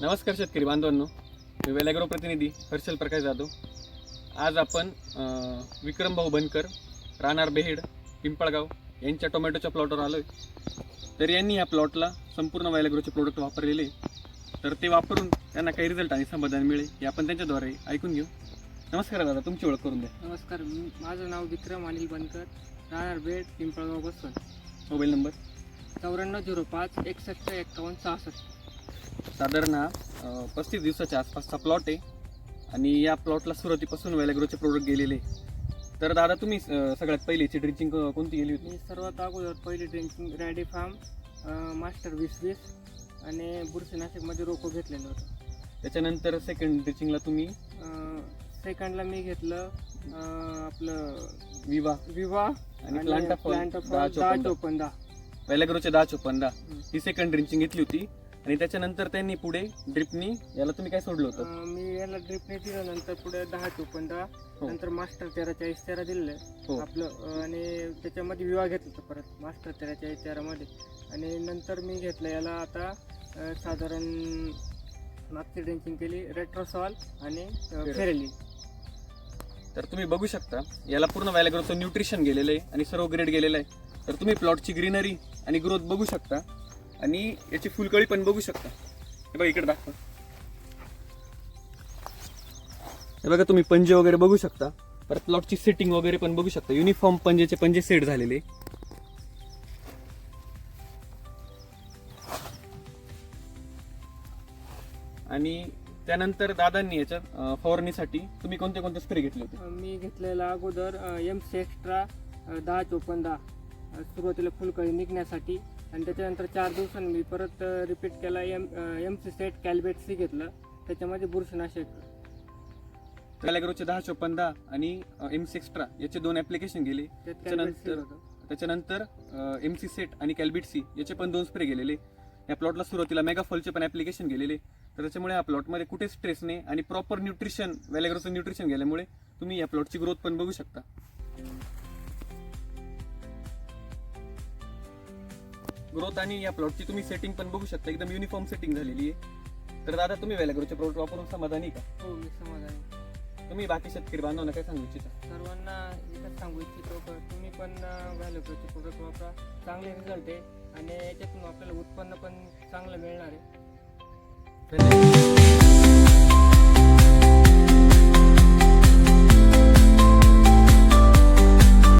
नमस्कार शेतकरी बांधवांनो. मी वेलाग्रो प्रतिनिधी हर्षल प्रकाश जाधव. आज आपण अं, विक्रम भाऊ बनकर राहणार बेहेड पिंपळगाव यांच्या टोमॅटोच्या प्लॉटवर आलोय. तर यांनी या प्लॉटला संपूर्ण वेलाग्रोचे प्रोडक्ट वापरलेले. आहे. तर ते वापरून त्यांना काही रिझल्ट आणि समाधान मिळेल हे आपण त्यांच्याद्वारे ऐकून घेऊ. नमस्कार दादा तुमची ओळख करून द्या. नमस्कार माझं नाव विक्रम अनिल बनकर राहणार बेड पिंपळगाव बसवण मोबाईल नंबर? चौऱ्याण्णव झिरो पाच एकसष्ट एक्कावन्न सहासष्ट. साधारण पस्तीस दिवसाच्या आसपासचा प्लॉट आहे. आणि या प्लॉटला सुरुवातीपासून वेलाग्रोचे प्रोडक्ट गेलेले. तर दादा तुम्ही सगळ्यात पहिली याची ड्रिचिंग कोणती गेली होती? सर्वात अगोदर पहिली ड्रिंकिंग रॅडी फार्म मास्टर वीस वीस आणि बुरशीनाशकमध्ये रोपं घेतलेलं होतं. त्याच्यानंतर सेकंड ड्रिचिंगला तुम्ही? सेकंडला मी घेतलं आपलं विवा. विवा आणि प्लांटा प्लांट दहा चोपन्न. दहा. वेलाग्रोचे दहा चोपन्न दहा. ही सेकंड ड्रिचिंग घेतली होती. आणि त्याच्यानंतर त्यांनी पुढे ड्रिपनी याला तुम्ही काय सोडलं होतं? अं, मी याला ड्रिपने दिलं नंतर पुढे दहा चोपन्न दहा. हो. नंतर मास्टर तेरा चाळीस तेरा दिलेलं. हो. आपलं अं, आणि त्याच्यामध्ये विवाह घेतला होता परत मास्टर तेराच्या तेरामध्ये. आणि नंतर मी घेतलं याला आता अं, साधारण मागची ड्रिंकिंग केली रेट्रोसॉल आणि फेरेली. फेरेली. तर तुम्ही बघू शकता याला पूर्ण वेलाग्रोचं न्यूट्रिशन गेलेलं आहे आणि सर्व ग्रेड गेलेलं आहे. तर तुम्ही प्लॉटची ग्रीनरी आणि ग्रोथ बघू शकता. आणि याची फुलकळी पण बघू शकता. हे बघा इकडे दाखवा. हे बघा तुम्ही पंजे वगैरे बघू शकता. परत प्लॉटची सेटिंग वगैरे पण बघू शकता. युनिफॉर्म पंजेचे पंजे सेट झालेले. आणि त्यानंतर दादांनी याच्यात फवारणीसाठी तुम्ही कोणते कोणते स्प्रे घेतले होते? मी घेतलेला अगोदर एम सी एक्स्ट्रा दहा चोपन्न दहा. सुरुवातीला फुलकळी निघण्यासाठी आणि त्याच्यानंतर चार दिवसांनी मी परत रिपीट केला एम एम सी सेट कॅल्बेट सी घेतलं. त्याच्यामध्ये बुरशीनाशक. कॅलेग्रोचे दहा चोपन्न दहा आणि एम सी एक्स्ट्रा याचे दोन ऍप्लिकेशन गेले. त्यात त्याच्यानंतर- कॅल्बेट त्याच्यानंतर एम सी सेट आणि कॅल्बिट सी याचे पण दोन स्प्रे गेलेले. या प्लॉटला सुरुवातीला मेगा फॉलचे पण ऍप्लिकेशन गेलेले. तर त्याच्यामुळे या प्लॉटमध्ये कुठे स्ट्रेस नाही आणि प्रॉपर न्यूट्रिशन वेलेग्रोचं न्यूट्रिशन गेल्यामुळे तुम्ही या प्लॉटची ग्रोथ पण बघू शकता. ग्रोथ आणि या प्लॉटची तुम्ही सेटिंग पण बघू शकता. एकदम युनिफॉर्म सेटिंग झालेली आहे. तर दादा तुम्ही वेलेग्रोचे प्रोडक्ट वापरून समाधानी का? हो मी समाधानी तुम्ही बाकी शेतकरी बांधवांना काय सांगू इच्छिता? सर्वांना एकच सांगू इच्छितो की तुम्ही पण व्हॅल्यूचे प्रोडक्ट वापरा. चांगले रिझल्ट आहे. आणि याच्यातून आपल्याला उत्पन्न पण चांगलं मिळणार आहे. धन्यवाद.